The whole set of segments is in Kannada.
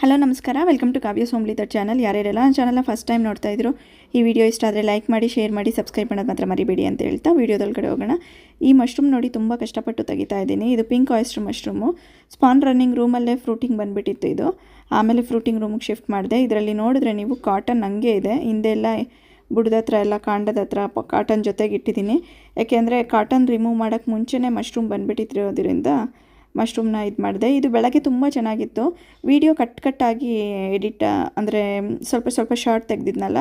ಹಲೋ, ನಮಸ್ಕಾರ. ವೆಲ್ಕಮ್ ಟು ಕಾವ್ಯ ಸೋಮ್ಲಿತ ಚಾನಲ್. ಯಾರ್ಯಾರೆಲ್ಲ ನನ್ನ ಚಾನಲ್ನ ಫಸ್ಟ್ ಟೈಮ್ ನೋಡ್ತಾ ಇದ್ರು, ಈ ವಿಡಿಯೋ ಇಷ್ಟ ಆದರೆ ಲೈಕ್ ಮಾಡಿ, ಶೇರ್ ಮಾಡಿ, ಸಬ್ಸ್ಕ್ರೈಬ್ ಮಾಡೋದು ಮಾತ್ರ ಮರಿಬೇಡಿ ಅಂತ ಹೇಳ್ತಾ ವಿಡಿಯೋದೊಳಗಡೆ ಹೋಗೋಣ. ಈ ಮಶ್ರೂಮ್ ನೋಡಿ ತುಂಬ ಕಷ್ಟಪಟ್ಟು ತೆಗಿತಾ ಇದ್ದೀನಿ. ಇದು pink oyster mushroom. Spawn running ರೂಮಲ್ಲೇ fruiting ಬಂದುಬಿಟ್ಟಿತ್ತು ಇದು. ಆಮೇಲೆ ಫ್ರೂಟಿಂಗ್ ರೂಮಿಗೆ ಶಿಫ್ಟ್ ಮಾಡಿದೆ. ಇದರಲ್ಲಿ ನೋಡಿದ್ರೆ ನೀವು ಕಾಟನ್ ಹಂಗೆ ಇದೆ. ಹಿಂದೆ ಎಲ್ಲ ಬುಡದ ಹತ್ರ ಎಲ್ಲ ಕಾಂಡದ ಹತ್ರ ಕಾಟನ್ ಜೊತೆಗೆ ಇಟ್ಟಿದ್ದೀನಿ. ಯಾಕೆಂದರೆ ಕಾಟನ್ ರಿಮೂವ್ ಮಾಡೋಕ್ಕೆ ಮುಂಚೆನೇ ಮಶ್ರೂಮ್ ಬಂದುಬಿಟ್ಟಿರೋದ್ರಿಂದ ಮಶ್ರೂಮ್ನ ಇದು ಮಾಡಿದೆ. ಇದು ಬೆಳಗ್ಗೆ ತುಂಬ ಚೆನ್ನಾಗಿತ್ತು. ವಿಡಿಯೋ ಕಟ್ ಕಟ್ಟಾಗಿ ಎಡಿಟ್, ಅಂದರೆ ಸ್ವಲ್ಪ ಸ್ವಲ್ಪ ಶಾರ್ಟ್ ತೆಗೆದಿದ್ನಲ್ಲ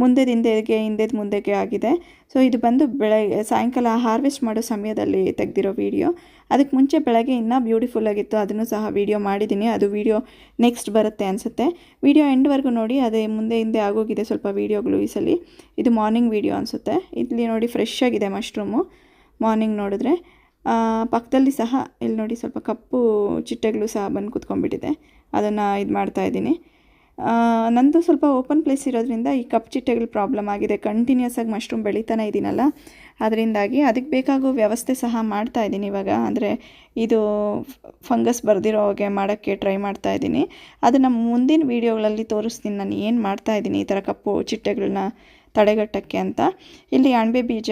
ಮುಂದೆದ ಹಿಂದೆಗೆ ಹಿಂದೆದು ಮುಂದೆಗೆ ಆಗಿದೆ. ಸೊ ಇದು ಬಂದು ಬೆಳಗ್ಗೆ ಸಾಯಂಕಾಲ ಹಾರ್ವೆಸ್ಟ್ ಮಾಡೋ ಸಮಯದಲ್ಲಿ ತೆಗೆದಿರೋ ವೀಡಿಯೋ. ಅದಕ್ಕೆ ಮುಂಚೆ ಬೆಳಗ್ಗೆ ಇನ್ನೂ ಬ್ಯೂಟಿಫುಲ್ ಆಗಿತ್ತು. ಅದನ್ನು ಸಹ ವೀಡಿಯೋ ಮಾಡಿದ್ದೀನಿ. ಅದು ವೀಡಿಯೋ ನೆಕ್ಸ್ಟ್ ಬರುತ್ತೆ ಅನಿಸುತ್ತೆ. ವೀಡಿಯೋ ಎಂಡ್ವರೆಗೂ ನೋಡಿ. ಅದೇ ಮುಂದೆ ಹಿಂದೆ ಆಗೋಗಿದೆ ಸ್ವಲ್ಪ ವೀಡಿಯೋಗಳು ಈ ಸಲ. ಇದು ಮಾರ್ನಿಂಗ್ ವೀಡಿಯೋ ಅನಿಸುತ್ತೆ. ಇಲ್ಲಿ ನೋಡಿ, ಫ್ರೆಶ್ ಆಗಿದೆ ಮಶ್ರೂಮು. ಮಾರ್ನಿಂಗ್ ನೋಡಿದ್ರೆ. ಪಕ್ಕದಲ್ಲಿ ಸಹ, ಇಲ್ಲಿ ನೋಡಿ ಸ್ವಲ್ಪ ಕಪ್ಪು ಚಿಟ್ಟೆಗಳು ಸಹ ಬಂದು ಕುತ್ಕೊಂಡ್ಬಿಟ್ಟಿದೆ. ಅದನ್ನು ಇದು ಮಾಡ್ತಾ ಇದ್ದೀನಿ. ನಂದು ಸ್ವಲ್ಪ ಓಪನ್ ಪ್ಲೇಸ್ ಇರೋದ್ರಿಂದ ಈ ಕಪ್ ಚಿಟ್ಟೆಗಳು ಪ್ರಾಬ್ಲಮ್ ಆಗಿದೆ. ಕಂಟಿನ್ಯೂಸ್ ಆಗಿ ಮಶ್ರೂಮ್ ಬೆಳೀತಾನೆ ಇದ್ದೀನಲ್ಲ ಅದರಿಂದಾಗಿ ಅದಕ್ಕೆ ಬೇಕಾಗೋ ವ್ಯವಸ್ಥೆ ಸಹ ಮಾಡ್ತಾ ಇದ್ದೀನಿ ಇವಾಗ. ಅಂದರೆ ಇದು ಫಂಗಸ್ ಬರ್ದಿರೋ ಹಾಗೆ ಮಾಡೋಕ್ಕೆ ಟ್ರೈ ಮಾಡ್ತಾ ಇದ್ದೀನಿ. ಅದನ್ನು ಮುಂದಿನ ವೀಡಿಯೋಗಳಲ್ಲಿ ತೋರಿಸ್ತೀನಿ. ನಾನು ಏನು ಮಾಡ್ತಾ ಇದ್ದೀನಿ ಈ ಥರ ಕಪ್ಪು ಚಿಟ್ಟೆಗಳನ್ನ ತಡೆಗಟ್ಟಕ್ಕೆ ಅಂತ. ಇಲ್ಲಿ ಅಣಬೆ ಬೀಜ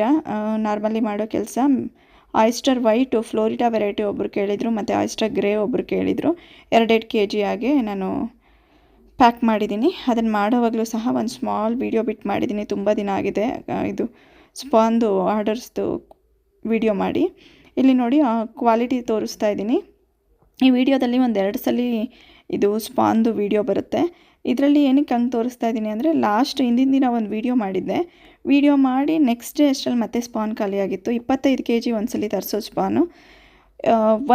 ನಾರ್ಮಲಿ ಮಾಡೋ ಕೆಲಸ. ಆಯಿಸ್ಟರ್ ವೈಟು, ಫ್ಲೋರಿಡಾ ವೆರೈಟಿ ಒಬ್ಬರು ಕೇಳಿದರು, ಮತ್ತು ಆಯಿಸ್ಟರ್ ಗ್ರೇ ಒಬ್ಬರು ಕೇಳಿದರು. ಎರಡೆರಡು ಕೆ ಜಿ ಆಗಿ ನಾನು ಪ್ಯಾಕ್ ಮಾಡಿದ್ದೀನಿ. ಅದನ್ನು ಮಾಡೋವಾಗಲೂ ಸಹ ಒಂದು ಸ್ಮಾಲ್ ವೀಡಿಯೋ ಬಿಟ್ ಮಾಡಿದ್ದೀನಿ. ತುಂಬ ದಿನ ಆಗಿದೆ. ಇದು ಸ್ಪಾಂದು ಆರ್ಡರ್ಸ್ದು ವಿಡಿಯೋ ಮಾಡಿ. ಇಲ್ಲಿ ನೋಡಿ ಕ್ವಾಲಿಟಿ ತೋರಿಸ್ತಾ ಇದ್ದೀನಿ. ಈ ವಿಡಿಯೋದಲ್ಲಿ ಒಂದೆರಡು ಸಲ ಇದು ಸ್ಪಾಂದು ವಿಡಿಯೋ ಬರುತ್ತೆ. ಇದರಲ್ಲಿ ಏನಕ್ಕೆ ಹಂಗೆ ತೋರಿಸ್ತಾ ಇದ್ದೀನಿ ಅಂದರೆ ಲಾಸ್ಟ್ ಹಿಂದಿನ ದಿನ ಒಂದು ವೀಡಿಯೋ ಮಾಡಿದ್ದೆ. ವಿಡಿಯೋ ಮಾಡಿ ನೆಕ್ಸ್ಟ್ ಡೇ ಅಷ್ಟರಲ್ಲಿ ಮತ್ತೆ ಸ್ಪಾನ್ ಖಾಲಿಯಾಗಿತ್ತು ಇಪ್ಪತ್ತೈದು ಕೆ ಜಿ ಒಂದ್ಸಲಿ ತರಿಸೋ ಸ್ಪಾನು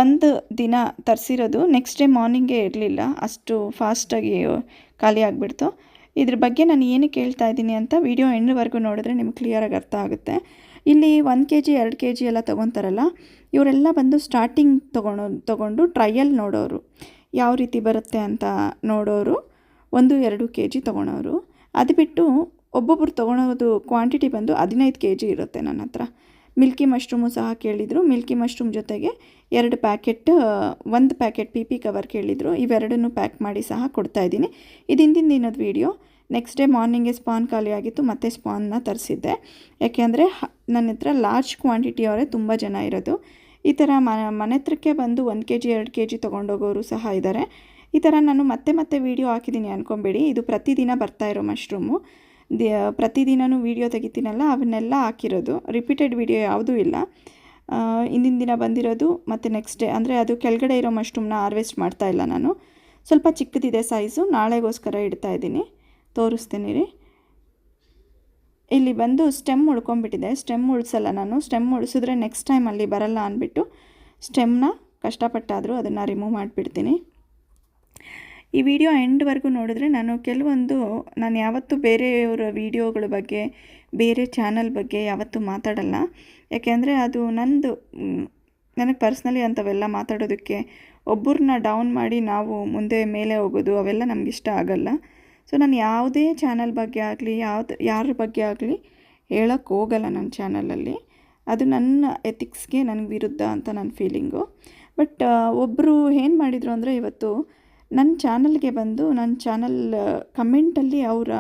ಒಂದು ದಿನ ತರಿಸಿರೋದು. ನೆಕ್ಸ್ಟ್ ಡೇ ಮಾರ್ನಿಂಗೇ ಇರಲಿಲ್ಲ. ಅಷ್ಟು ಫಾಸ್ಟಾಗಿ ಖಾಲಿ ಆಗಿಬಿಡ್ತು. ಇದ್ರ ಬಗ್ಗೆ ನಾನು ಏನಕ್ಕೆ ಹೇಳ್ತಾ ಇದ್ದೀನಿ ಅಂತ ವೀಡಿಯೋ ಎಂಡ್ವರೆಗೂ ನೋಡಿದ್ರೆ ನಿಮ್ಗೆ ಕ್ಲಿಯರಾಗಿ ಅರ್ಥ ಆಗುತ್ತೆ. ಇಲ್ಲಿ ಒಂದು ಕೆ ಜಿ ಎರಡು ಕೆ ಜಿ ಎಲ್ಲ ತೊಗೊತಾರಲ್ಲ, ಇವರೆಲ್ಲ ಬಂದು ಸ್ಟಾರ್ಟಿಂಗ್ ತೊಗೊಳೋ ತೊಗೊಂಡು ಟ್ರಯಲ್ ನೋಡೋರು. ಯಾವ ರೀತಿ ಬರುತ್ತೆ ಅಂತ ನೋಡೋರು. ಒಂದು ಎರಡು ಕೆ ಜಿ ತೊಗೊಳೋರು. ಅದು ಬಿಟ್ಟು ಒಬ್ಬೊಬ್ರು ತೊಗೊಳೋದು ಕ್ವಾಂಟಿಟಿ ಬಂದು ಹದಿನೈದು ಕೆ ಜಿ ಇರುತ್ತೆ ನನ್ನ ಹತ್ರ. ಮಿಲ್ಕಿ ಮಶ್ರೂಮು ಸಹ ಕೇಳಿದರು. ಮಿಲ್ಕಿ ಮಶ್ರೂಮ್ ಜೊತೆಗೆ ಎರಡು ಪ್ಯಾಕೆಟ್ ಒಂದು ಪ್ಯಾಕೆಟ್ ಪಿ ಪಿ ಕವರ್ ಕೇಳಿದರು. ಇವೆರಡನ್ನು ಪ್ಯಾಕ್ ಮಾಡಿ ಸಹ ಕೊಡ್ತಾಯಿದ್ದೀನಿ ಇದು ಹಿಂದಿನ ದಿನದ ವೀಡಿಯೋ ನೆಕ್ಸ್ಟ್ ಡೇ ಮಾರ್ನಿಂಗೇ ಸ್ಪಾನ್ ಖಾಲಿ ಆಗಿತ್ತು. ಮತ್ತೆ ಸ್ಪಾನ್ನ ತರಿಸಿದ್ದೆ. ಯಾಕೆಂದರೆ ನನ್ನ ಹತ್ರ ಲಾರ್ಜ್ ಕ್ವಾಂಟಿಟಿ ಅವರೇ ತುಂಬ ಜನ ಇರೋದು. ಈ ಥರ ಮನೆ ಹತ್ರಕ್ಕೆ ಬಂದು ಒಂದು ಕೆ ಜಿ ಎರಡು ಕೆ ಜಿ ತೊಗೊಂಡೋಗೋರು ಸಹ ಇದ್ದಾರೆ ಈ ಥರ ನಾನು ಮತ್ತೆ ಮತ್ತೆ ವೀಡಿಯೋ ಹಾಕಿದ್ದೀನಿ ಅಂದ್ಕೊಂಬೇಡಿ ಇದು ಪ್ರತಿದಿನ ಬರ್ತಾ ಇರೋ ಮಶ್ರೂಮು. ದಿ ಪ್ರತಿದಿನವೂ ವೀಡಿಯೋ ತೆಗಿತೀನಲ್ಲ, ಅವನ್ನೆಲ್ಲ ಹಾಕಿರೋದು. ರಿಪೀಟೆಡ್ ವೀಡಿಯೋ ಯಾವುದೂ ಇಲ್ಲ. ಇಂದಿನ ದಿನ ಬಂದಿರೋದು ಮತ್ತು ನೆಕ್ಸ್ಟ್ ಡೇ, ಅಂದರೆ ಅದು ಕೆಳಗಡೆ ಇರೋ ಮಶ್ರೂಮ್ನ ಹಾರ್ವೆಸ್ಟ್ ಮಾಡ್ತಾ ಇಲ್ಲ ನಾನು. ಸ್ವಲ್ಪ ಚಿಕ್ಕದಿದೆ ಸೈಜು, ನಾಳೆಗೋಸ್ಕರ ಇಡ್ತಾ ಇದ್ದೀನಿ. ತೋರಿಸ್ತೀನಿ ರೀ ಇಲ್ಲಿ ಬಂದು ಸ್ಟೆಮ್ ಉಳ್ಕೊಂಬಿಟ್ಟಿದೆ ಸ್ಟೆಮ್ ಉಳಿಸಲ್ಲ ನಾನು. ಸ್ಟೆಮ್ ಉಳಿಸಿದ್ರೆ ನೆಕ್ಸ್ಟ್ ಟೈಮ್ ಅಲ್ಲಿ ಬರಲ್ಲ ಅಂದ್ಬಿಟ್ಟು ಸ್ಟೆಮ್ನ ಕಷ್ಟಪಟ್ಟಾದರೂ ಅದನ್ನು ರಿಮೂವ್ ಮಾಡಿಬಿಡ್ತೀನಿ. ಈ ವಿಡಿಯೋ ಎಂಡ್ವರೆಗೂ ನೋಡಿದ್ರೆ ನಾನು ಕೆಲವೊಂದು, ನಾನು ಯಾವತ್ತೂ ಬೇರೆಯವರ ವಿಡಿಯೋಗಳ ಬಗ್ಗೆ, ಬೇರೆ ಚಾನಲ್ ಬಗ್ಗೆ ಯಾವತ್ತೂ ಮಾತಾಡಲ್ಲ. ಯಾಕೆಂದರೆ ಅದು ನಂದು, ನನಗೆ ಪರ್ಸ್ನಲಿ ಅಂಥವೆಲ್ಲ ಮಾತಾಡೋದಕ್ಕೆ ಒಬ್ಬರನ್ನ ಡೌನ್ ಮಾಡಿ ನಾವು ಮುಂದೆ ಮೇಲೆ ಹೋಗೋದು ಅವೆಲ್ಲ ನಮ್ಗೆ ಇಷ್ಟ ಆಗಲ್ಲ. ಸೊ, ನಾನು ಯಾವುದೇ ಚಾನಲ್ ಬಗ್ಗೆ ಆಗಲಿ, ಯಾವ್ದು, ಯಾರ ಬಗ್ಗೆ ಆಗಲಿ ಹೇಳೋಕ್ಕೆ ಹೋಗಲ್ಲ ನನ್ನ ಚಾನಲಲ್ಲಿ. ಅದು ನನ್ನ ಎಥಿಕ್ಸ್ಗೆ ನನಗೆ ವಿರುದ್ಧ ಅಂತ ನನ್ನ ಫೀಲಿಂಗು. ಬಟ್ ಒಬ್ಬರು ಏನು ಮಾಡಿದರು ಅಂದರೆ ಇವತ್ತು ನನ್ನ ಚಾನಲ್ಗೆ ಬಂದು ನನ್ನ ಚಾನಲ್ ಕಮೆಂಟಲ್ಲಿ ಅವರ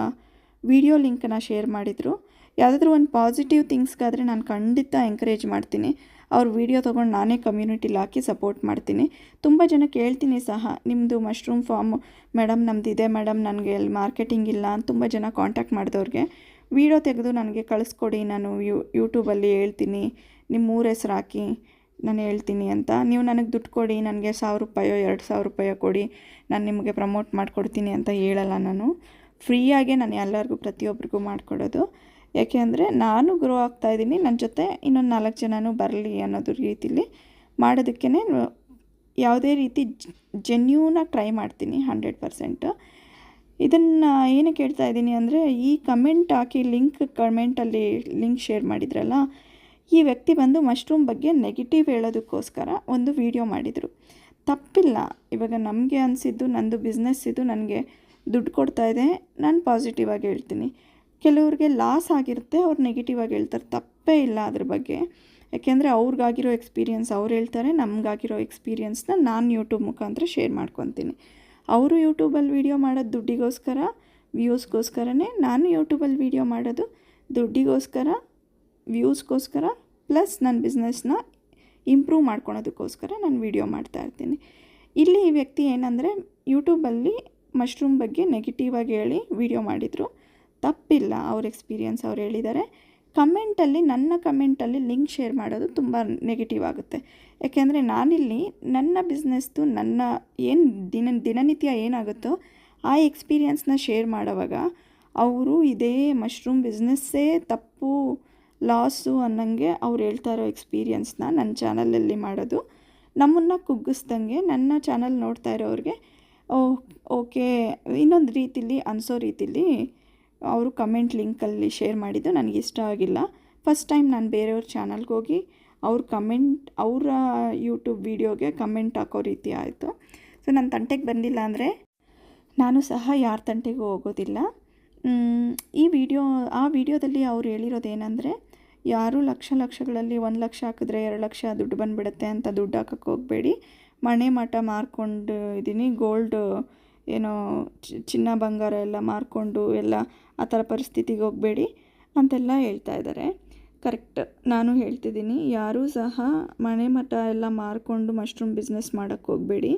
ವಿಡಿಯೋ ಲಿಂಕನ್ನು ಶೇರ್ ಮಾಡಿದರು. ಯಾವುದಾದ್ರೂ ಒಂದು ಪಾಸಿಟಿವ್ ಥಿಂಗ್ಸ್ಗಾದರೆ ನಾನು ಖಂಡಿತ ಎಂಕರೇಜ್ ಮಾಡ್ತೀನಿ. ಅವ್ರ ವಿಡಿಯೋ ತೊಗೊಂಡು ನಾನೇ ಕಮ್ಯುನಿಟಿಲಿ ಹಾಕಿ ಸಪೋರ್ಟ್ ಮಾಡ್ತೀನಿ. ತುಂಬ ಜನ ಕೇಳ್ತೀನಿ ಸಹ ನಿಮ್ಮದು ಮಶ್ರೂಮ್ ಫಾರ್ಮ್ ಮೇಡಮ್ ನಮ್ದು ಇದೆ ಮೇಡಮ್ ನನಗೆ ಅಲ್ಲಿ ಮಾರ್ಕೆಟಿಂಗ್ ಇಲ್ಲ ಅಂತ ತುಂಬ ಜನ ಕಾಂಟ್ಯಾಕ್ಟ್ ಮಾಡಿದವ್ರಿಗೆ. ವಿಡಿಯೋ ತೆಗೆದು ನನಗೆ ಕಳಿಸ್ಕೊಡಿ, ನಾನು ಯೂ ಯೂಟ್ಯೂಬಲ್ಲಿ ಹೇಳ್ತೀನಿ ನಿಮ್ಮ ಊರ ಹೆಸ್ರು ಹಾಕಿ. ನಾನು ಹೇಳ್ತೀನಿ ಅಂತ. ನೀವು ನನಗೆ ದುಡ್ಡು ಕೊಡಿ, ನನಗೆ ಸಾವಿರ ರೂಪಾಯೋ, ಎರಡು ಸಾವಿರ ರೂಪಾಯೋ ಕೊಡಿ, ನಾನು ನಿಮಗೆ ಪ್ರಮೋಟ್ ಮಾಡಿಕೊಡ್ತೀನಿ ಅಂತ ಹೇಳಲ್ಲ ನಾನು. ಫ್ರೀಯಾಗೆ ನಾನು ಎಲ್ಲರಿಗೂ ಪ್ರತಿಯೊಬ್ಬರಿಗೂ ಮಾಡಿಕೊಡೋದು. ಯಾಕೆ ಅಂದರೆ ನಾನು ಗ್ರೋ ಆಗ್ತಾ ಇದ್ದೀನಿ ನನ್ನ ಜೊತೆ ಇನ್ನೊಂದು ನಾಲ್ಕು ಜನನೂ ಬರಲಿ ಅನ್ನೋದು ರೀತಿಲಿ ಮಾಡೋದಕ್ಕೇ ಯಾವುದೇ ರೀತಿ ಜೆನ್ಯೂನಾಗಿ ಟ್ರೈ ಮಾಡ್ತೀನಿ ಹಂಡ್ರೆಡ್ ಪರ್ಸೆಂಟು ಇದನ್ನು ಏನಕ್ಕೆ ಹೇಳ್ತಾ ಇದ್ದೀನಿ ಅಂದರೆ ಈ ಕಮೆಂಟ್ ಹಾಕಿ ಲಿಂಕ್ ಕಮೆಂಟಲ್ಲಿ ಲಿಂಕ್ ಶೇರ್ ಮಾಡಿದ್ರಲ್ಲ ಈ ವ್ಯಕ್ತಿ ಬಂದು ಮಶ್ರೂಮ್ ಬಗ್ಗೆ ನೆಗೆಟಿವ್ ಹೇಳೋದಕ್ಕೋಸ್ಕರ ಒಂದು ವಿಡಿಯೋ ಮಾಡಿದರು. ತಪ್ಪಿಲ್ಲ. ಇವಾಗ ನಮಗೆ ಅನಿಸಿದ್ದು, ನಂದು ಬಿಸ್ನೆಸ್ ಇದು, ನನಗೆ ದುಡ್ಡು ಕೊಡ್ತಾ ಇದೆ, ನಾನು ಪಾಸಿಟಿವ್ ಆಗಿ ಹೇಳ್ತೀನಿ. ಕೆಲವ್ರಿಗೆ ಲಾಸ್ ಆಗಿರುತ್ತೆ, ಅವ್ರು ನೆಗೆಟಿವ್ ಆಗಿ ಹೇಳ್ತಾರೆ. ತಪ್ಪೇ ಇಲ್ಲ ಅದ್ರ ಬಗ್ಗೆ. ಯಾಕೆಂದರೆ ಅವ್ರಿಗಾಗಿರೋ ಎಕ್ಸ್ಪೀರಿಯನ್ಸ್ ಅವ್ರು ಹೇಳ್ತಾರೆ, ನಮಗಾಗಿರೋ ಎಕ್ಸ್ಪೀರಿಯನ್ಸ್ನ ನಾನು ಯೂಟ್ಯೂಬ್ ಮುಖಾಂತರ ಶೇರ್ ಮಾಡ್ಕೊತೀನಿ. ಅವರು ಯೂಟ್ಯೂಬಲ್ಲಿ ವೀಡಿಯೋ ಮಾಡೋದು ದುಡ್ಡಿಗೋಸ್ಕರ ವ್ಯೂಸ್ಗೋಸ್ಕರನೇ ನಾನು ಯೂಟ್ಯೂಬಲ್ಲಿ ವೀಡಿಯೋ ಮಾಡೋದು ದುಡ್ಡಿಗೋಸ್ಕರ ವ್ಯೂಸ್ಗೋಸ್ಕರ ಪ್ಲಸ್ ನನ್ನ ಬಿಸ್ನೆಸ್ನ ಇಂಪ್ರೂವ್ ಮಾಡ್ಕೊಳೋದಕ್ಕೋಸ್ಕರ ನಾನು ವೀಡಿಯೋ ಮಾಡ್ತಾ ಇರ್ತೀನಿ. ಇಲ್ಲಿ ಈ ವ್ಯಕ್ತಿ ಏನಂದರೆ ಯೂಟ್ಯೂಬಲ್ಲಿ ಮಶ್ರೂಮ್ ಬಗ್ಗೆ ನೆಗೆಟಿವ್ ಆಗಿ ಹೇಳಿ ವಿಡಿಯೋ ಮಾಡಿದರು. ತಪ್ಪಿಲ್ಲ ಅವ್ರ ಎಕ್ಸ್ಪೀರಿಯನ್ಸ್ ಅವ್ರು ಹೇಳಿದ್ದಾರೆ. ಕಮೆಂಟಲ್ಲಿ, ನನ್ನ ಕಮೆಂಟಲ್ಲಿ ಲಿಂಕ್ ಶೇರ್ ಮಾಡೋದು ತುಂಬ ನೆಗೆಟಿವ್ ಆಗುತ್ತೆ. ಯಾಕೆಂದರೆ ನಾನಿಲ್ಲಿ ನನ್ನ ಬಿಸ್ನೆಸ್ದು ನನ್ನ ಏನು ದಿನ, ದಿನನಿತ್ಯ ಏನಾಗುತ್ತೋ ಆ ಎಕ್ಸ್ಪೀರಿಯನ್ಸ್ನ ಶೇರ್ ಮಾಡೋವಾಗ ಅವರು ಇದೇ ಮಶ್ರೂಮ್ ಬಿಸ್ನೆಸ್ಸೇ ತಪ್ಪು ಲಾಸು ಅನ್ನಂಗೆ ಅವ್ರು ಹೇಳ್ತಾ ಇರೋ ಎಕ್ಸ್ಪೀರಿಯನ್ಸ್ನ ನನ್ನ ಚಾನಲಲ್ಲಿ ಮಾಡೋದು. ನಮ್ಮನ್ನು ಕುಗ್ಗಿಸ್ದಂಗೆ ನನ್ನ ಚಾನಲ್ ನೋಡ್ತಾ ಇರೋರಿಗೆ ಓಕೆ, ಇನ್ನೊಂದು ರೀತಿಲಿ, ಅನಿಸೋ ರೀತಿಲಿ ಅವರು ಕಮೆಂಟ್ ಲಿಂಕಲ್ಲಿ ಶೇರ್ ಮಾಡಿದ್ದು ನನಗೆ ಇಷ್ಟ ಆಗಿಲ್ಲ. ಫಸ್ಟ್ ಟೈಮ್ ನಾನು ಬೇರೆಯವ್ರ ಚಾನಲ್ಗೆ ಹೋಗಿ ಅವ್ರ ಕಮೆಂಟ್, ಅವರ ಯೂಟ್ಯೂಬ್ ವೀಡಿಯೋಗೆ ಕಮೆಂಟ್ ಹಾಕೋ ರೀತಿ ಆಯಿತು. ಸೊ, ನನ್ನ ತಂಟೆಗೆ ಬಂದಿಲ್ಲ ಅಂದರೆ ನಾನು ಸಹ ಯಾರ ತಂಟೆಗೂ ಹೋಗೋದಿಲ್ಲ. ಈ ವಿಡಿಯೋ, ಆ ವಿಡಿಯೋದಲ್ಲಿ ಅವ್ರು ಹೇಳಿರೋದು ಏನಂದರೆ ಯಾರು ಲಕ್ಷ ಲಕ್ಷಗಳಲ್ಲಿ ಒಂದು ಲಕ್ಷ ಹಾಕಿದ್ರೆ ಎರಡು ಲಕ್ಷ ದುಡ್ಡು ಬಂದುಬಿಡುತ್ತೆ ಅಂತ ದುಡ್ಡು ಹಾಕಕ್ಕೆ ಹೋಗಬೇಡಿ. ಮನೆ ಮಠ ಮಾರ್ಕೊಂಡು ಇದ್ದೀನಿ ಗೋಲ್ಡ್ ಏನೋ ಚಿನ್ನ ಬಂಗಾರ ಎಲ್ಲ ಮಾರ್ಕೊಂಡು ಎಲ್ಲ ಆ ಥರ ಪರಿಸ್ಥಿತಿಗೆ ಹೋಗಬೇಡಿ ಅಂತೆಲ್ಲ ಹೇಳ್ತಾ ಇದ್ದಾರೆ. ಕರೆಕ್ಟ್ ನಾನು ಹೇಳ್ತಿದ್ದೀನಿ. ಯಾರೂ ಸಹ ಮನೆ ಮಠ ಎಲ್ಲ ಮಾರ್ಕೊಂಡು ಮಶ್ರೂಮ್ ಬಿಸ್ನೆಸ್ ಮಾಡೋಕ್ಕೆ ಹೋಗಬೇಡಿ.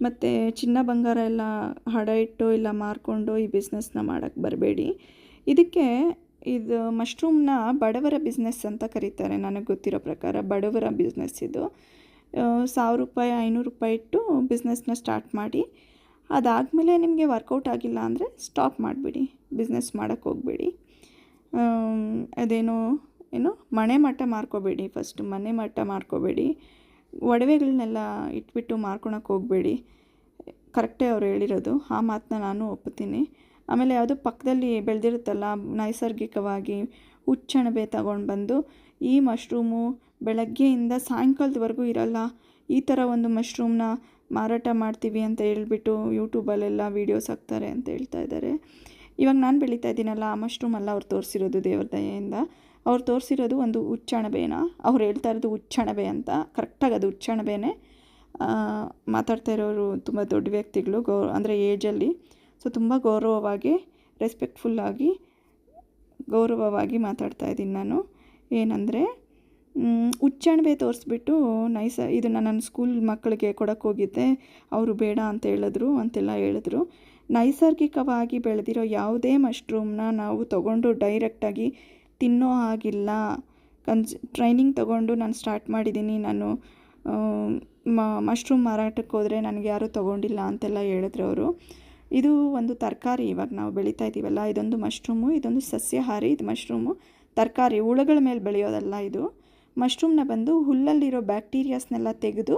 ಮತ್ತು ಚಿನ್ನ ಬಂಗಾರ ಎಲ್ಲ ಹಡ ಇಟ್ಟು ಇಲ್ಲ ಮಾರ್ಕೊಂಡು ಈ ಬಿಸ್ನೆಸ್ನ ಮಾಡೋಕ್ಕೆ ಬರಬೇಡಿ. ಇದಕ್ಕೆ ಇದು ಮಶ್ರೂಮ್ನ ಬಡವರ ಬಿಸ್ನೆಸ್ ಅಂತ ಕರೀತಾರೆ, ನನಗೆ ಗೊತ್ತಿರೋ ಪ್ರಕಾರ ಬಡವರ ಬಿಸ್ನೆಸ್ ಇದು. ಸಾವಿರ ರೂಪಾಯಿ, ಐನೂರು ರೂಪಾಯಿ ಇಟ್ಟು ಬಿಸ್ನೆಸ್ನ ಸ್ಟಾರ್ಟ್ ಮಾಡಿ, ಅದಾದಮೇಲೆ ನಿಮಗೆ ವರ್ಕೌಟ್ ಆಗಿಲ್ಲ ಅಂದರೆ ಸ್ಟಾಪ್ ಮಾಡಿಬಿಡಿ ಬಿಸ್ನೆಸ್ ಮಾಡೋಕ್ಕೆ ಹೋಗಬೇಡಿ. ಅದೇನೋ, ಏನು ಮನೆ ಮಟ್ಟ ಮಾರ್ಕೋಬೇಡಿ ಫಸ್ಟ್ ಮನೆ ಮಟ್ಟ ಮಾರ್ಕೋಬೇಡಿ ಒಡವೆಗಳನ್ನೆಲ್ಲ ಇಟ್ಬಿಟ್ಟು ಮಾರ್ಕೊಳಕ್ಕೆ ಹೋಗಬೇಡಿ. ಕರೆಕ್ಟೇ ಅವ್ರು ಹೇಳಿರೋದು, ಆ ಮಾತನ್ನ ನಾನು ಒಪ್ಪುತ್ತೀನಿ. ಆಮೇಲೆ ಯಾವುದೋ ಪಕ್ಕದಲ್ಲಿ ಬೆಳೆದಿರುತ್ತಲ್ಲ, ನೈಸರ್ಗಿಕವಾಗಿ ಹುಚ್ಚಣಬೆ ತಗೊಂಡು ಬಂದು ಈ ಮಶ್ರೂಮು ಬೆಳಗ್ಗೆಯಿಂದ ಸಾಯಂಕಾಲದವರೆಗೂ ಇರಲ್ಲ. ಈ ಥರ ಒಂದು ಮಶ್ರೂಮ್ನ ಮಾರಾಟ ಮಾಡ್ತೀವಿ ಅಂತ ಹೇಳ್ಬಿಟ್ಟು ಯೂಟ್ಯೂಬಲ್ಲೆಲ್ಲ ವೀಡಿಯೋಸ್ ಹಾಕ್ತಾರೆ ಅಂತ ಹೇಳ್ತಾ ಇದ್ದಾರೆ. ಇವಾಗ ನಾನು ಬೆಳೀತಾ ಇದ್ದೀನಲ್ಲ, ಆ ಮಶ್ರೂಮ್ ಅಲ್ಲ ಅವ್ರು ತೋರಿಸಿರೋದು ದೇವ್ರ ದಯೆಯಿಂದ. ಅವ್ರು ತೋರಿಸಿರೋದು ಒಂದು ಹುಚ್ಚಣಬೆನ ಅವ್ರು ಹೇಳ್ತಾ ಇರೋದು ಹುಚ್ಚಣಬೆ ಅಂತ. ಕರೆಕ್ಟಾಗಿ ಅದು ಹುಚ್ಚಣಬೆನೇ ಮಾತಾಡ್ತಾ ಇರೋರು ತುಂಬ ದೊಡ್ಡ ವ್ಯಕ್ತಿಗಳು, ಗೌ, ಅಂದರೆ ಏಜಲ್ಲಿ ಸೊ ತುಂಬ ಗೌರವವಾಗಿ ರೆಸ್ಪೆಕ್ಟ್ಫುಲ್ಲಾಗಿ ಗೌರವವಾಗಿ ಮಾತಾಡ್ತಾ ಇದ್ದೀನಿ ನಾನು. ಏನಂದರೆ ಹುಚ್ಚಣಬೆ ತೋರಿಸ್ಬಿಟ್ಟು ನೈಸ ಇದನ್ನು ನಾನು ಸ್ಕೂಲ್ ಮಕ್ಕಳಿಗೆ ಕೊಡಕ್ಕೆ ಹೋಗಿದ್ದೆ. ಅವರು ಬೇಡ ಅಂತ ಹೇಳಿದ್ರು, ಅಂತೆಲ್ಲ ಹೇಳಿದ್ರು. ನೈಸರ್ಗಿಕವಾಗಿ ಬೆಳೆದಿರೋ ಯಾವುದೇ ಮಶ್ರೂಮ್ನ ನಾವು ತಗೊಂಡು ಡೈರೆಕ್ಟಾಗಿ ತಿನ್ನೋ ಹಾಗಿಲ್ಲ. ಕನ್ಸ್ ಟ್ರೈನಿಂಗ್ ತಗೊಂಡು ನಾನು ಸ್ಟಾರ್ಟ್ ಮಾಡಿದ್ದೀನಿ. ನಾನು ಮಶ್ರೂಮ್ ಮಾರಾಟಕ್ಕೆ ಹೋದರೆ ನನಗೆ ಯಾರೂ ತೊಗೊಂಡಿಲ್ಲ ಅಂತೆಲ್ಲ ಹೇಳಿದ್ರು ಅವರು. ಇದು ಒಂದು ತರಕಾರಿ ಇವಾಗ ನಾವು ಬೆಳೀತಾ ಇದ್ದೀವಲ್ಲ, ಇದೊಂದು ಮಶ್ರೂಮು, ಇದೊಂದು ಸಸ್ಯಾಹಾರಿ, ಇದು ಮಶ್ರೂಮು. ತರಕಾರಿ ಹುಳುಗಳ ಮೇಲೆ ಬೆಳೆಯೋದಲ್ಲ ಇದು. ಮಶ್ರೂಮ್ನ ಬಂದು ಹುಲ್ಲಲ್ಲಿರೋ ಬ್ಯಾಕ್ಟೀರಿಯಾಸ್ನೆಲ್ಲ ತೆಗೆದು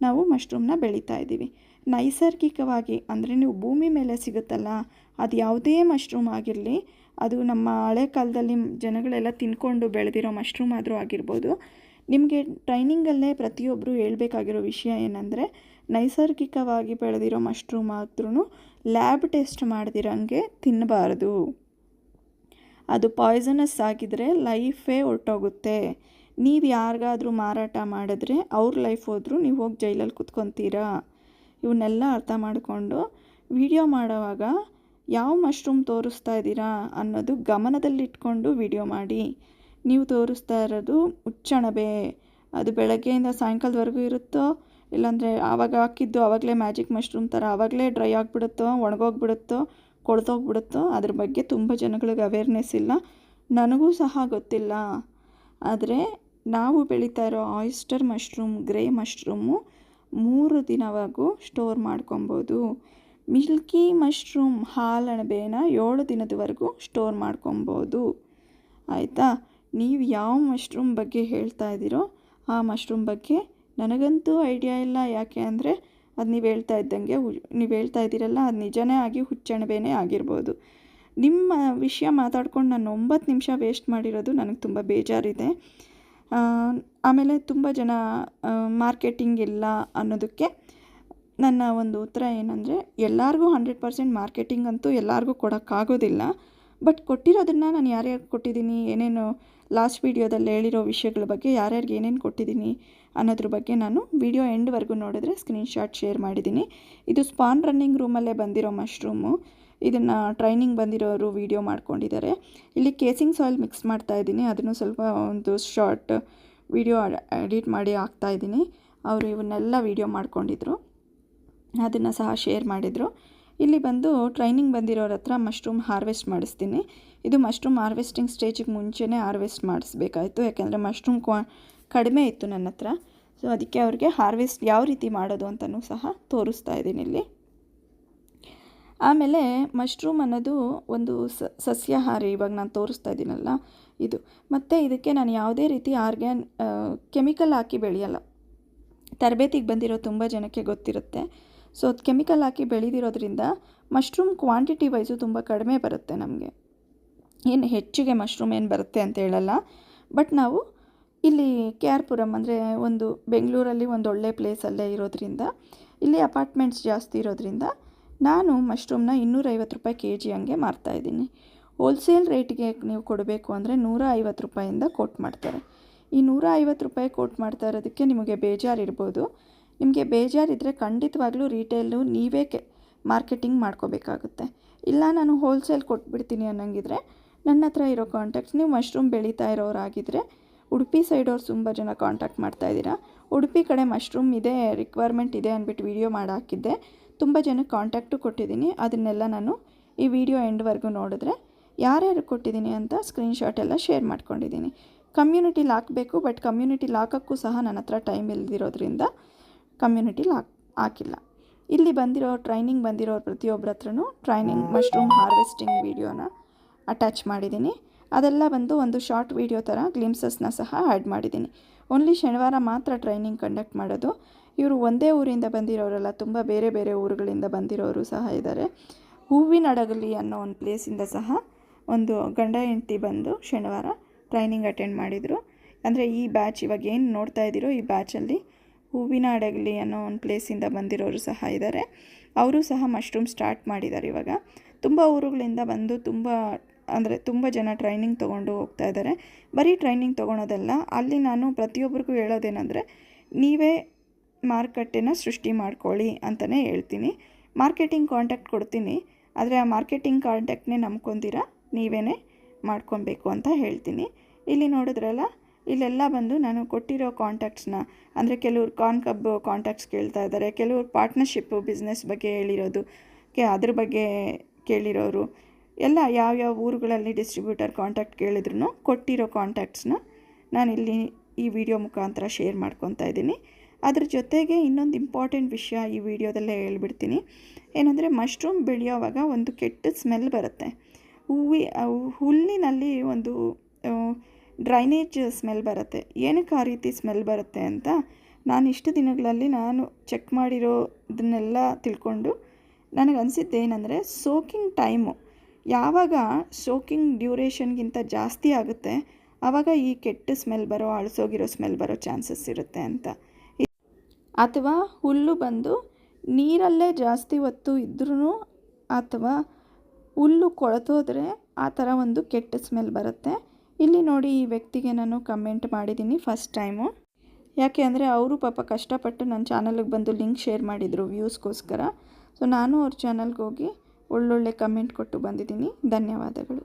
ನಾವು ಮಶ್ರೂಮ್ನ ಬೆಳೀತಾ ಇದ್ದೀವಿ. ನೈಸರ್ಗಿಕವಾಗಿ ಅಂದರೆ ನೀವು ಭೂಮಿ ಮೇಲೆ ಸಿಗುತ್ತಲ್ಲ, ಅದು ಯಾವುದೇ ಮಶ್ರೂಮ್ ಆಗಿರಲಿ, ಅದು ನಮ್ಮ ಹಳೆ ಕಾಲದಲ್ಲಿ ಜನಗಳೆಲ್ಲ ತಿನ್ಕೊಂಡು ಬೆಳೆದಿರೋ ಮಶ್ರೂಮ್ ಆದರೂ ಆಗಿರ್ಬೋದು. ನಿಮಗೆ ಟ್ರೈನಿಂಗಲ್ಲೇ ಪ್ರತಿಯೊಬ್ಬರು ಹೇಳಬೇಕಾಗಿರೋ ವಿಷಯ ಏನಂದರೆ, ನೈಸರ್ಗಿಕವಾಗಿ ಬೆಳೆದಿರೋ ಮಶ್ರೂಮ್ ಆದ್ರೂ ಲ್ಯಾಬ್ ಟೆಸ್ಟ್ ಮಾಡ್ದಿರಂಗೆ ತಿನ್ನಬಾರ್ದು ಅದು ಪಾಯ್ಸನಸ್ ಆಗಿದ್ರೆ ಲೈಫೇ ಹೊರ್ಟೋಗುತ್ತೆ. ನೀವು ಯಾರಿಗಾದರೂ ಮಾರಾಟ ಮಾಡಿದ್ರೆ ಅವ್ರ ಲೈಫ್ ಹೋದರೂ ನೀವು ಹೋಗಿ ಜೈಲಲ್ಲಿ ಕುತ್ಕೊತೀರಾ. ಇವನ್ನೆಲ್ಲ ಅರ್ಥ ಮಾಡಿಕೊಂಡು ವಿಡಿಯೋ ಮಾಡೋವಾಗ ಯಾವ ಮಶ್ರೂಮ್ ತೋರಿಸ್ತಾ ಇದ್ದೀರಾ ಅನ್ನೋದು ಗಮನದಲ್ಲಿಟ್ಕೊಂಡು ವಿಡಿಯೋ ಮಾಡಿ. ನೀವು ತೋರಿಸ್ತಾ ಇರೋದು ಉಚ್ಚಣಬೆ ಅದು ಬೆಳಗ್ಗೆಯಿಂದ ಸಾಯಂಕಾಲದವರೆಗೂ ಇರುತ್ತೋ ಇಲ್ಲಾಂದರೆ ಆವಾಗ ಹಾಕಿದ್ದು ಆವಾಗಲೇ ಮ್ಯಾಜಿಕ್ ಮಶ್ರೂಮ್ ಥರ ಆವಾಗಲೇ ಡ್ರೈ ಆಗಿಬಿಡುತ್ತೋ, ಒಣಗೋಗ್ಬಿಡುತ್ತೋ, ಕೊಳ್ತೋಗ್ಬಿಡುತ್ತೋ, ಅದ್ರ ಬಗ್ಗೆ ತುಂಬ ಜನಗಳಿಗೆ ಅವೇರ್ನೆಸ್ ಇಲ್ಲ. ನನಗೂ ಸಹ ಗೊತ್ತಿಲ್ಲ. ಆದರೆ ನಾವು ಬೆಳೀತಾ ಇರೋ ಆಯಿಸ್ಟರ್ ಮಶ್ರೂಮ್ ಗ್ರೇ ಮಶ್ರೂಮು ಮೂರು ದಿನವಾಗೂ ಸ್ಟೋರ್ ಮಾಡ್ಕೊಬೋದು. ಮಿಲ್ಕಿ ಮಶ್ರೂಮ್ ಹಾಲಣಬೇನ ಏಳು ದಿನದವರೆಗೂ ಸ್ಟೋರ್ ಮಾಡ್ಕೊಬೋದು. ಆಯಿತಾ? ನೀವು ಯಾವ ಮಶ್ರೂಮ್ ಬಗ್ಗೆ ಹೇಳ್ತಾ ಇದ್ದೀರೋ ಆ ಮಶ್ರೂಮ್ ಬಗ್ಗೆ ನನಗಂತೂ ಐಡಿಯಾ ಇಲ್ಲ. ಯಾಕೆ ಅಂದರೆ ಅದು ನೀವು ಹೇಳ್ತಾ ಇದ್ದಂಗೆ ನೀವು ಹೇಳ್ತಾ ಇದ್ದೀರಲ್ಲ, ಅದು ನಿಜನೇ ಆಗಿ ಹುಚ್ಚಣಬೆನೇ ಆಗಿರ್ಬೋದು. ನಿಮ್ಮ ವಿಷಯ ಮಾತಾಡ್ಕೊಂಡು ನಾನು ಒಂಬತ್ತು ನಿಮಿಷ ವೇಸ್ಟ್ ಮಾಡಿರೋದು ನನಗೆ ತುಂಬ ಬೇಜಾರಿದೆ. ಆಮೇಲೆ ತುಂಬ ಜನ ಮಾರ್ಕೆಟಿಂಗ್ ಇಲ್ಲ ಅನ್ನೋದಕ್ಕೆ ನನ್ನ ಒಂದು ಉತ್ತರ ಏನಂದರೆ, ಎಲ್ಲರಿಗೂ ಹಂಡ್ರೆಡ್ ಪರ್ಸೆಂಟ್ ಮಾರ್ಕೆಟಿಂಗ್ ಅಂತೂ ಎಲ್ಲರಿಗೂ ಕೊಡೋಕ್ಕಾಗೋದಿಲ್ಲ. ಬಟ್ ಕೊಟ್ಟಿರೋದನ್ನು ನಾನು ಯಾರ್ಯಾರು ಕೊಟ್ಟಿದ್ದೀನಿ, ಏನೇನು ಲಾಸ್ಟ್ ವೀಡಿಯೋದಲ್ಲಿ ಹೇಳಿರೋ ವಿಷಯಗಳ ಬಗ್ಗೆ ಯಾರ್ಯಾರಿಗೆ ಏನೇನು ಕೊಟ್ಟಿದ್ದೀನಿ ಅನ್ನೋದ್ರ ಬಗ್ಗೆ ನಾನು ವಿಡಿಯೋ ಎಂಡ್ವರೆಗೂ ನೋಡಿದ್ರೆ ಸ್ಕ್ರೀನ್ಶಾಟ್ ಶೇರ್ ಮಾಡಿದ್ದೀನಿ. ಇದು ಸ್ಪಾನ್ ರನ್ನಿಂಗ್ ರೂಮಲ್ಲೇ ಬಂದಿರೋ ಮಶ್ರೂಮು. ಇದನ್ನು ಟ್ರೈನಿಂಗ್ ಬಂದಿರೋರು ವಿಡಿಯೋ ಮಾಡ್ಕೊಂಡಿದ್ದಾರೆ. ಇಲ್ಲಿ ಕೇಸಿಂಗ್ ಸಾಯಿಲ್ ಮಿಕ್ಸ್ ಮಾಡ್ತಾ ಇದ್ದೀನಿ. ಅದನ್ನು ಸ್ವಲ್ಪ ಒಂದು ಶಾರ್ಟ್ ವಿಡಿಯೋ ಎಡಿಟ್ ಮಾಡಿ ಹಾಕ್ತಾ ಇದ್ದೀನಿ. ಅವರು ಇವನ್ನೆಲ್ಲ ವಿಡಿಯೋ ಮಾಡ್ಕೊಂಡಿದ್ರು. ಅದನ್ನು ಸಹ ಶೇರ್ ಮಾಡಿದರು. ಇಲ್ಲಿ ಬಂದು ಟ್ರೈನಿಂಗ್ ಬಂದಿರೋರ ಹತ್ರ ಮಶ್ರೂಮ್ ಹಾರ್ವೆಸ್ಟ್ ಮಾಡಿಸ್ತೀನಿ. ಇದು ಮಶ್ರೂಮ್ ಹಾರ್ವೆಸ್ಟಿಂಗ್ ಸ್ಟೇಜಿಗೆ ಮುಂಚೆನೇ ಹಾರ್ವೆಸ್ಟ್ ಮಾಡಿಸ್ಬೇಕಾಯಿತು. ಯಾಕೆಂದರೆ ಮಶ್ರೂಮ್ ಕ್ವಾ ಕಡಿಮೆ ಇತ್ತು ನನ್ನ ಹತ್ರ. ಸೊ ಅದಕ್ಕೆ ಅವ್ರಿಗೆ ಹಾರ್ವೆಸ್ಟ್ ಯಾವ ರೀತಿ ಮಾಡೋದು ಅಂತಲೂ ಸಹ ತೋರಿಸ್ತಾ ಇದ್ದೀನಿ ಇಲ್ಲಿ. ಆಮೇಲೆ ಮಶ್ರೂಮ್ ಅನ್ನೋದು ಒಂದು ಸಸ್ಯಾಹಾರಿ, ಇವಾಗ ನಾನು ತೋರಿಸ್ತಾ ಇದ್ದೀನಲ್ಲ ಇದು. ಮತ್ತು ಇದಕ್ಕೆ ನಾನು ಯಾವುದೇ ರೀತಿ ಆರ್ಗ್ಯಾನ್ ಕೆಮಿಕಲ್ ಹಾಕಿ ಬೆಳೆಯಲ್ಲ. ತರಬೇತಿಗೆ ಬಂದಿರೋ ತುಂಬ ಜನಕ್ಕೆ ಗೊತ್ತಿರುತ್ತೆ. ಸೊ ಅದು ಕೆಮಿಕಲ್ ಹಾಕಿ ಬೆಳೆದಿರೋದ್ರಿಂದ ಮಶ್ರೂಮ್ ಕ್ವಾಂಟಿಟಿ ವೈಸು ತುಂಬ ಕಡಿಮೆ ಬರುತ್ತೆ ನಮಗೆ. ಏನು ಹೆಚ್ಚಿಗೆ ಮಶ್ರೂಮ್ ಏನು ಬರುತ್ತೆ ಅಂತ ಹೇಳಲ್ಲ. ಬಟ್ ನಾವು ಇಲ್ಲಿ ಕೆ ಆರ್ ಪುರಂ ಅಂದರೆ ಒಂದು ಬೆಂಗಳೂರಲ್ಲಿ ಒಂದು ಒಳ್ಳೆ ಪ್ಲೇಸಲ್ಲೇ ಇರೋದ್ರಿಂದ, ಇಲ್ಲಿ ಅಪಾರ್ಟ್ಮೆಂಟ್ಸ್ ಜಾಸ್ತಿ ಇರೋದ್ರಿಂದ ನಾನು ಮಶ್ರೂಮ್ನ ಇನ್ನೂರೈವತ್ತು ರೂಪಾಯಿ ಕೆ ಜಿ ಹಂಗೆ ಮಾರ್ತಾಯಿದ್ದೀನಿ ಹೋಲ್ಸೇಲ್ ರೇಟ್ಗೆ ನೀವು ಕೊಡಬೇಕು ಅಂದರೆ ನೂರ ಐವತ್ತು ರೂಪಾಯಿಂದ ಕೋಟ್ ಮಾಡ್ತಾರೆ. ಈ ನೂರ ಐವತ್ತು ರೂಪಾಯಿ ಕೋಟ್ ಮಾಡ್ತಾ ಇರೋದಕ್ಕೆ ನಿಮಗೆ ಬೇಜಾರಿರ್ಬೋದು. ನಿಮಗೆ ಬೇಜಾರಿದ್ದರೆ ಖಂಡಿತವಾಗ್ಲೂ ರೀಟೇಲು ನೀವೇ ಕೆ ಮಾರ್ಕೆಟಿಂಗ್ ಮಾಡ್ಕೋಬೇಕಾಗುತ್ತೆ. ಇಲ್ಲ ನಾನು ಹೋಲ್ಸೇಲ್ ಕೊಟ್ಬಿಡ್ತೀನಿ ಅನ್ನಂಗಿದ್ರೆ ನನ್ನ ಹತ್ರ ಇರೋ ಕಾಂಟ್ಯಾಕ್ಟ್ಸ್ ನೀವು ಮಶ್ರೂಮ್ ಬೆಳೀತಾ ಇರೋರಾಗಿದ್ದರೆ ಉಡುಪಿ ಸೈಡವ್ರು ತುಂಬ ಜನ ಕಾಂಟ್ಯಾಕ್ಟ್ ಮಾಡ್ತಾಯಿದ್ದೀರಾ ಉಡುಪಿ ಕಡೆ ಮಶ್ರೂಮ್ ಇದೆ ರಿಕ್ವೈರ್ಮೆಂಟ್ ಇದೆ ಅಂದ್ಬಿಟ್ಟು ವೀಡಿಯೋ ಮಾಡಿ ಹಾಕಿದ್ದೆ ತುಂಬ ಜನಕ್ಕೆ ಕಾಂಟ್ಯಾಕ್ಟು ಕೊಟ್ಟಿದ್ದೀನಿ. ಅದನ್ನೆಲ್ಲ ನಾನು ಈ ವಿಡಿಯೋ ಎಂಡ್ವರೆಗೂ ನೋಡಿದ್ರೆ ಯಾರ್ಯಾರು ಕೊಟ್ಟಿದ್ದೀನಿ ಅಂತ ಸ್ಕ್ರೀನ್ಶಾಟ್ ಎಲ್ಲ ಶೇರ್ ಮಾಡ್ಕೊಂಡಿದ್ದೀನಿ. ಕಮ್ಯುನಿಟಿ ಹಾಕಬೇಕು ಬಟ್ ಕಮ್ಯುನಿಟಿ ಹಾಕೋಕ್ಕೂ ಸಹ ನನ್ನ ಹತ್ರ ಟೈಮ್ ಇಲ್ದಿರೋದ್ರಿಂದ ಕಮ್ಯುನಿಟಿ ಹಾಕ್ ಹಾಕಿಲ್ಲ. ಇಲ್ಲಿ ಬಂದಿರೋ ಟ್ರೈನಿಂಗ್ ಬಂದಿರೋ ಪ್ರತಿಯೊಬ್ಬರ ಹತ್ರನೂ ಟ್ರೈನಿಂಗ್ ಮಶ್ರೂಮ್ ಹಾರ್ವೆಸ್ಟಿಂಗ್ ವೀಡಿಯೋನ ಅಟ್ಯಾಚ್ ಮಾಡಿದ್ದೀನಿ. ಅದೆಲ್ಲ ಬಂದು ಒಂದು ಶಾರ್ಟ್ ವೀಡಿಯೋ ಥರ ಗ್ಲಿಮ್ಸಸ್ನ ಸಹ ಆ್ಯಡ್ ಮಾಡಿದ್ದೀನಿ. ಓನ್ಲಿ ಶನಿವಾರ ಮಾತ್ರ ಟ್ರೈನಿಂಗ್ ಕಂಡಕ್ಟ್ ಮಾಡೋದು. ಇವರು ಒಂದೇ ಊರಿಂದ ಬಂದಿರೋರಲ್ಲ, ತುಂಬ ಬೇರೆ ಬೇರೆ ಊರುಗಳಿಂದ ಬಂದಿರೋರು ಸಹ ಇದ್ದಾರೆ. ಹೂವಿನಡಗಲಿ ಅನ್ನೋ ಒಂದು ಪ್ಲೇಸಿಂದ ಸಹ ಒಂದು ಗಂಡ ಹೆಂಡ್ತಿ ಬಂದು ಶನಿವಾರ ಟ್ರೈನಿಂಗ್ ಅಟೆಂಡ್ ಮಾಡಿದರು. ಅಂದರೆ ಈ ಬ್ಯಾಚ್ ಇವಾಗ ಏನು ನೋಡ್ತಾ ಇದ್ದೀರೋ ಈ ಬ್ಯಾಚಲ್ಲಿ ಹೂವಿನ ಅಡಗಲಿ ಅನ್ನೋ ಒಂದು ಪ್ಲೇಸಿಂದ ಬಂದಿರೋರು ಸಹ ಇದ್ದಾರೆ ಅವರು ಸಹ ಮಶ್ರೂಮ್ ಸ್ಟಾರ್ಟ್ ಮಾಡಿದ್ದಾರೆ ಇವಾಗ. ತುಂಬ ಊರುಗಳಿಂದ ಬಂದು ತುಂಬ, ಅಂದರೆ ತುಂಬ ಜನ ಟ್ರೈನಿಂಗ್ ತೊಗೊಂಡು ಹೋಗ್ತಾ ಇದ್ದಾರೆ ಬರೀ ಟ್ರೈನಿಂಗ್ ತೊಗೊಳೋದಲ್ಲ, ಅಲ್ಲಿ ನಾನು ಪ್ರತಿಯೊಬ್ಬರಿಗೂ ಹೇಳೋದೇನೆಂದರೆ, ನೀವೇ ಮಾರುಕಟ್ಟೆನ ಸೃಷ್ಟಿ ಮಾಡ್ಕೊಳ್ಳಿ ಅಂತಲೇ ಹೇಳ್ತೀನಿ. ಮಾರ್ಕೆಟಿಂಗ್ ಕಾಂಟ್ಯಾಕ್ಟ್ ಕೊಡ್ತೀನಿ, ಆದರೆ ಆ ಮಾರ್ಕೆಟಿಂಗ್ ಕಾಂಟ್ಯಾಕ್ಟ್ನೇ ನಂಬ್ಕೊಂತೀರ ನೀವೇ ಮಾಡ್ಕೊಬೇಕು ಅಂತ ಹೇಳ್ತೀನಿ. ಇಲ್ಲಿ ನೋಡಿದ್ರಲ್ಲ ಇಲ್ಲೆಲ್ಲ ಬಂದು ನಾನು ಕೊಟ್ಟಿರೋ ಕಾಂಟ್ಯಾಕ್ಟ್ಸ್ನ ಅಂದರೆ ಕೆಲವ್ರು ಕಾನ್ ಕಬ್ ಕಾಂಟ್ಯಾಕ್ಟ್ಸ್ ಕೇಳ್ತಾ ಇದ್ದಾರೆ, ಕೆಲವ್ರು ಪಾರ್ಟ್ನರ್ಶಿಪ್ಪು ಬಿಸ್ನೆಸ್ ಬಗ್ಗೆ ಹೇಳಿರೋದು, ಕೆ ಅದ್ರ ಬಗ್ಗೆ ಕೇಳಿರೋರು, ಎಲ್ಲ ಯಾವ್ಯಾವ ಊರುಗಳಲ್ಲಿ ಡಿಸ್ಟ್ರಿಬ್ಯೂಟರ್ ಕಾಂಟ್ಯಾಕ್ಟ್ ಕೇಳಿದ್ರು ಕೊಟ್ಟಿರೋ ಕಾಂಟ್ಯಾಕ್ಟ್ಸ್ನ ನಾನಿಲ್ಲಿ ಈ ವಿಡಿಯೋ ಮುಖಾಂತರ ಶೇರ್ ಮಾಡ್ಕೊತಾ ಇದ್ದೀನಿ. ಅದ್ರ ಜೊತೆಗೆ ಇನ್ನೊಂದು ಇಂಪಾರ್ಟೆಂಟ್ ವಿಷಯ ಈ ವಿಡಿಯೋದಲ್ಲೇ ಹೇಳ್ಬಿಡ್ತೀನಿ. ಏನಂದರೆ ಮಶ್ರೂಮ್ ಬೆಳೆಯೋವಾಗ ಒಂದು ಕೆಟ್ಟ ಸ್ಮೆಲ್ ಬರುತ್ತೆ. ಹೂವಿ ಹುಲ್ಲಿನಲ್ಲಿ ಒಂದು ಡ್ರೈನೇಜ್ ಸ್ಮೆಲ್ ಬರುತ್ತೆ. ಏನಕ್ಕೆ ಆ ರೀತಿ ಸ್ಮೆಲ್ ಬರುತ್ತೆ ಅಂತ ನಾನು ಇಷ್ಟು ದಿನಗಳಲ್ಲಿ ನಾನು ಚೆಕ್ ಮಾಡಿರೋದನ್ನೆಲ್ಲ ತಿಳ್ಕೊಂಡು ನನಗೆ ಅನಿಸಿದ್ದೇನೆಂದರೆ ಸೋಕಿಂಗ್ ಟೈಮು. ಯಾವಾಗ ಸೋಕಿಂಗ್ ಡ್ಯೂರೇಷನ್ಗಿಂತ ಜಾಸ್ತಿ ಆಗುತ್ತೆ ಆವಾಗ ಈ ಕೆಟ್ಟ ಸ್ಮೆಲ್ ಬರೋ, ಅಳಿಸೋಗಿರೋ ಸ್ಮೆಲ್ ಬರೋ ಚಾನ್ಸಸ್ ಇರುತ್ತೆ ಅಂತ. ಅಥವಾ ಹುಲ್ಲು ಬಂದು ನೀರಲ್ಲೇ ಜಾಸ್ತಿ ಹೊತ್ತು ಇದ್ರೂ ಅಥವಾ ಹುಲ್ಲು ಕೊಳೆತೋದ್ರೆ ಆ ಥರ ಒಂದು ಕೆಟ್ಟ ಸ್ಮೆಲ್ ಬರುತ್ತೆ. ಇಲ್ಲಿ ನೋಡಿ ಈ ವ್ಯಕ್ತಿಗೆ ನಾನು ಕಮೆಂಟ್ ಮಾಡಿದ್ದೀನಿ ಫಸ್ಟ್ ಟೈಮು ಯಾಕೆ ಅಂದರೆ ಅವರು ಪಾಪ ಕಷ್ಟಪಟ್ಟು ನನ್ನ ಚಾನಲ್ಗೆ ಬಂದು ಲಿಂಕ್ ಶೇರ್ ಮಾಡಿದರು ವ್ಯೂಸ್ಗೋಸ್ಕರ ಸೊ ನಾನು ಅವ್ರ ಚಾನಲ್ಗೆ ಹೋಗಿ ಒಳ್ಳೊಳ್ಳೆ ಕಮೆಂಟ್ ಕೊಟ್ಟು ಬಂದಿದ್ದೀನಿ. ಧನ್ಯವಾದಗಳು.